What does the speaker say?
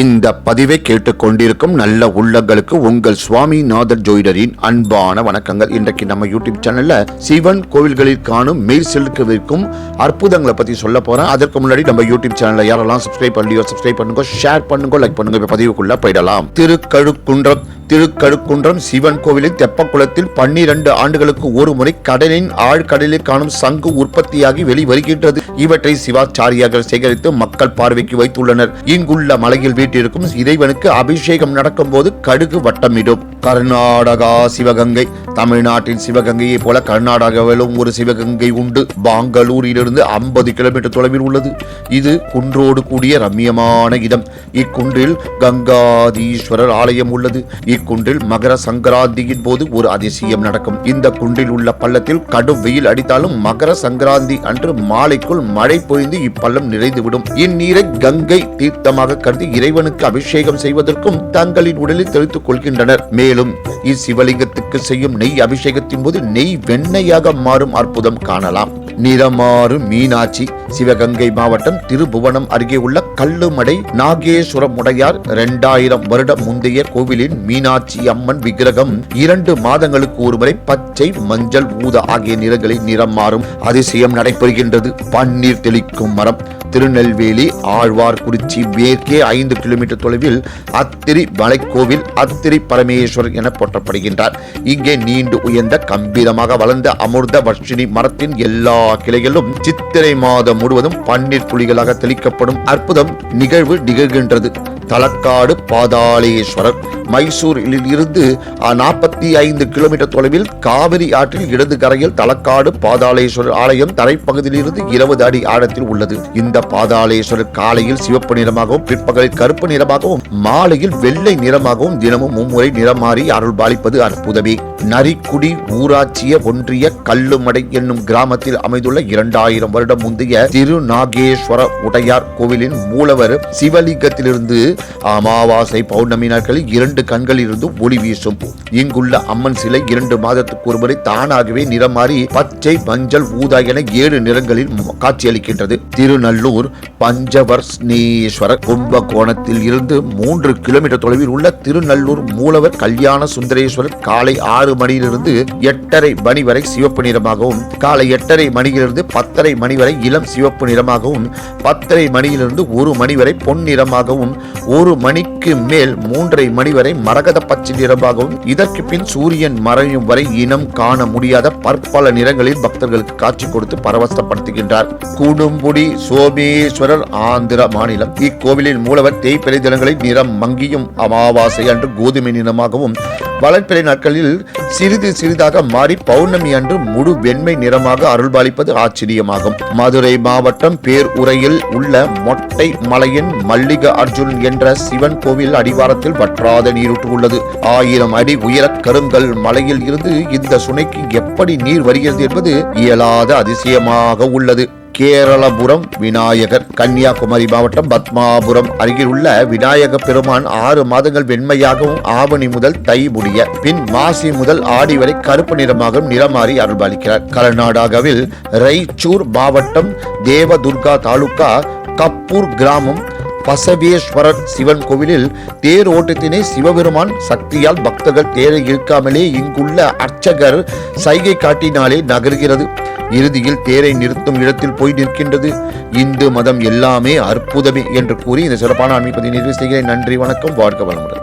இந்த பதிவை கேட்டுக்கொண்டிருக்கும் நல்ல உள்ளங்களுக்கு உங்கள் சுவாமிநாதர் ஜோயிடரின் அன்பான வணக்கங்கள். இன்றைக்கு நம்ம யூடியூப் சேனல்ல சிவன் கோவில்களில் காணும் மெயில் செலுக்கவிருக்கும் அற்புதங்களை பத்தி சொல்ல போறேன். அதற்கு முன்னாடி நம்ம யூடியூப் சேனல்ல யாரெல்லாம் சப்ஸ்கிரைப் பண்ணலையோ சப்ஸ்கிரைப் பண்ணுங்க ஷேர் பண்ணுங்க லைக் பண்ணுங்க. பதிவுக்குள்ள போயிடலாம். திருக்கழுக்குன்றம் திருக்கழுக்குன்றம் சிவன் கோவிலின் தெப்பக்குளத்தில் பன்னிரண்டு ஆண்டுகளுக்கு ஒரு முறை கடலின் ஆழ்கடலில் காணும் சங்கு உற்பத்தியாகி வெளிவருகின்றது. இவற்றை சிவாச்சாரியார்கள் சேகரித்து மக்கள் பார்வைக்கு வைத்துள்ளனர். இங்குள்ள மலையில் வீட்டிற்கும் இறைவனுக்கு அபிஷேகம் நடக்கும் போது கடுகு வட்டமிடும். கர்நாடகா சிவகங்கை. தமிழ்நாட்டின் சிவகங்கையை போல கர்நாடகாவிலும் ஒரு சிவகங்கை உண்டு. பாங்களூரிலிருந்து ஐம்பது கிலோமீட்டர் தொலைவில் உள்ளது. இது குன்றோடு கூடிய ரம்யமான இடம். இக்குன்றில் கங்காதீஸ்வரர் ஆலயம் உள்ளது. இக்குன்றில் மகர சங்கராந்தியின் போது ஒரு அதிசயம் நடக்கும். இந்த குன்றில் உள்ள பள்ளத்தில் கடும் வெயில் அடித்தாலும் மகர சங்கராந்தி அன்று மாலைக்குள் மழை பொழிந்து இப்பள்ளம் நிறைந்துவிடும். இந்நீரை கங்கை தீர்த்தமாக கருதி இறைவனுக்கு அபிஷேகம் செய்வதற்கும் தங்களின் உடலில் தெளித்துக் கொள்கின்றனர். மேலும் இச்சிவலிங்கத்துக்கு செய்யும் நெய் அபிஷேகத்தின் போது நெய் வெண்ணையாக மாறும் அற்புதம் காணலாம். நிறமாறு மீனாட்சி சிவகங்கை மாவட்டம் திருபுவனம் அருகே உள்ள கல்லுமடை நாகேஸ்வரம் உடையார் இரண்டாயிரம் வருடம் முந்தைய கோவிலின் மீனாட்சி அம்மன் விக்கிரகம் இரண்டு மாதங்களுக்கு ஒருமுறை பச்சை மஞ்சள் ஊதா ஆகிய நிறங்களில் நிறம் மாறும் அதிசயம் நடைபெறுகின்றது. பன்னீர் தெளிக்கும் மரம் திருநெல்வேலி ஆழ்வார்குறிச்சி மேற்கே ஐந்து கிலோமீட்டர் தொலைவில் அத்திரி மலைக்கோவில் அத்திரி பரமேஸ்வரர் என போற்றப்படுகின்றார். இங்கே நீண்டு உயர்ந்த கம்பீரமாக வளர்ந்த அமிர்த வர்ஷினி மரத்தின் எல்லா கிளைகளும் சித்திரை மாதம் முழுவதும் பன்னீர் புலிகளாக தெளிக்கப்படும் அற்புதம் நிகழ்வு நிகழ்கின்றது. தலக்காடு பாதாளேஸ்வரர். மைசூரில் இருந்து நாற்பத்தி ஐந்து கிலோமீட்டர் தொலைவில் காவிரி ஆற்றில் இடது கரையில் தலக்காடு பாதாளேஸ்வரர் ஆலயம் தரைப்பகுதியிலிருந்து இருபது அடி ஆழத்தில் உள்ளது. இந்த பாதாளேஸ்வரர் காலையில் சிவப்பு நிறமாகவும் பிற்பகலில் கருப்பு நிறமாகவும் மாலையில் வெள்ளை நிறமாகவும் தினமும் மும்முறை நிறம் மாறி அருள் பாலிப்பது அற்புதமே. நரிக்குடி ஊராட்சிய ஒன்றிய கல்லுமடை என்னும் கிராமத்தில் அமைந்துள்ள இரண்டாயிரம் வருடம் முந்தைய திருநாகேஸ்வர உடையார் கோவிலின் மூலவர் சிவலிங்கத்திலிருந்து அமாவாசை பௌர்ணமி நாட்களில் இரண்டு கண்களில் இருந்து ஒளி வீசும். இங்குள்ள அம்மன் சிலை இரண்டு மாதத்துக்கு ஒருமுறை தானாகவே நிறம் மாறி பச்சை மஞ்சள் ஊதா என ஏழு நிறங்களில் காட்சியளிக்கின்றது. திருநல்லூர் பஞ்சவர்ஸ்னேஸ்வர கும்பகோணத்தில் இருந்து மூன்று கிலோமீட்டர் தொலைவில் உள்ள திருநல்லூர் மூலவர் கல்யாண சுந்தரேஸ்வரர் காலை ஆறு மணியிலிருந்து எட்டரை மணி வரை சிவப்பு நிறமாகவும் காலை எட்டரை மணியிலிருந்து பத்தரை மணி வரை இளம் சிவப்பு நிறமாகவும் பத்தரை மணியிலிருந்து ஒரு மணி வரை பொன் நிறமாகவும் ஒரு மணிக்கு மேல் மூன்றரை மணி வரை மரகத பச்சை நிறமாகவும் இதற்கு பின் சூரியன் மறையும் வரை இனம் காண முடியாத பற்பல நிறங்களில் பக்தர்களுக்கு காட்சி கொடுத்து பரவசப்படுத்துகின்றார். குடும்புடி சோமேஸ்வரர் ஆந்திர மாநிலம். இக்கோவிலில் மூலவர் தேய்பிறை தினங்களில் நிறம் மங்கியும் அமாவாசை அன்று கோதுமை நிறமாகவும் வளர்ப்பிறை நாட்களில் சிறிது சிறிதாக மாறி பௌர்ணமி அன்று முழு வெண்மை நிறமாக அருள்பாலிப்பது ஆச்சரியமாகும். மதுரை மாவட்டம் பேர் உரையில் உள்ள மொட்டை மலையின் மல்லிக அர்ஜுன் என்ற சிவன் கோவில் அடிவாரத்தில் வற்றாத நீரூற்று உள்ளது. ஆயிரம் அடி உயர கருங்கல் மலையில் இருந்து இந்த சுனைக்கு எப்படி நீர் வருகிறது என்பது இயலாத அதிசயமாக உள்ளது. கேரளபுரம் விநாயகர் கன்னியாகுமரி மாவட்டம் பத்மாபுரம் அருகில் உள்ள விநாயக பெருமான் ஆறு மாதங்கள் வெண்மையாகவும் ஆவணி முதல் தை முடிய பின் மாசி முதல் ஆடி வரை கருப்பு நிறமாகவும் நிறமாறி அருள்பாலிக்கிறார். கர்நாடகாவில் ரைச்சூர் மாவட்டம் தேவதுர்கா தாலுகா கப்பூர் கிராமம் பசவேஸ்வரர் சிவன் கோவிலில் தேர் ஓட்டத்தினை சிவபெருமான் சக்தியால் பக்தர்கள் தேரை இழுக்காமலே இங்குள்ள அர்ச்சகர் சைகை காட்டினாலே நகர்கிறது. இறுதியில் தேரை நிறுத்தும் இடத்தில் போய் நிற்கின்றது. இந்து மதம் எல்லாமே அற்புதமே என்று கூறி இந்த சிறப்பான ஆன்மீகத்தை நிறைவு செய்கிறேன். நன்றி வணக்கம் வாழ்க வளமுடன்.